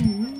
গ্রাম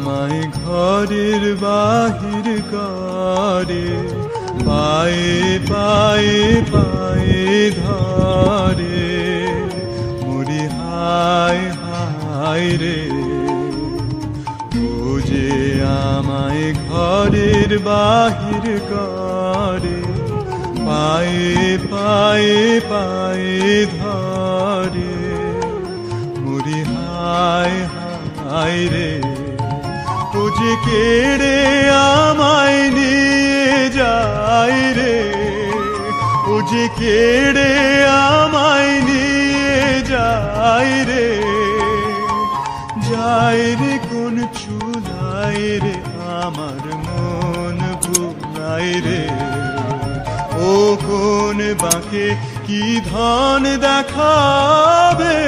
আমায় ঘরের বাহির করে, পায়ে পায়ে পায়ে ধরে। মুড়ি হায় হায় রে যে আমায় ঘরের বাহির করে, পায়ে পায়ে পায়ে ধরে। মুড়ি হায় হায় রে ও যে কেড়ে আমায় নিয়ে যায় রে ও কেড়ে আমায় নিয়ে যায় রে যায় রে কোন চুলাই রে আমার মন ভুলাই রে ও কোন বাঁকে কি ধন দেখাবে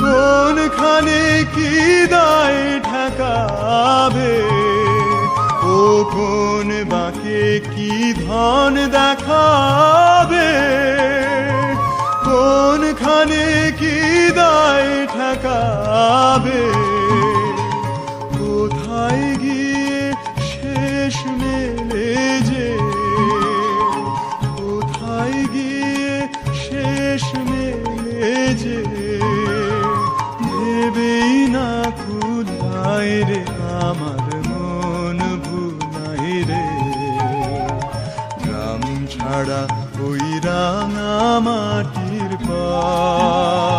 কোনখানে কি দায় ঠেকাবে কোথায় গিয়ে শেষ মেলে যে? কোথায় গিয়ে শেষ মেলে যে? ভেবেই না খুদাই রে, আমার মন ভুলাই রে। গ্রাম ছাড়া ওই রাঙা মাটির পথ।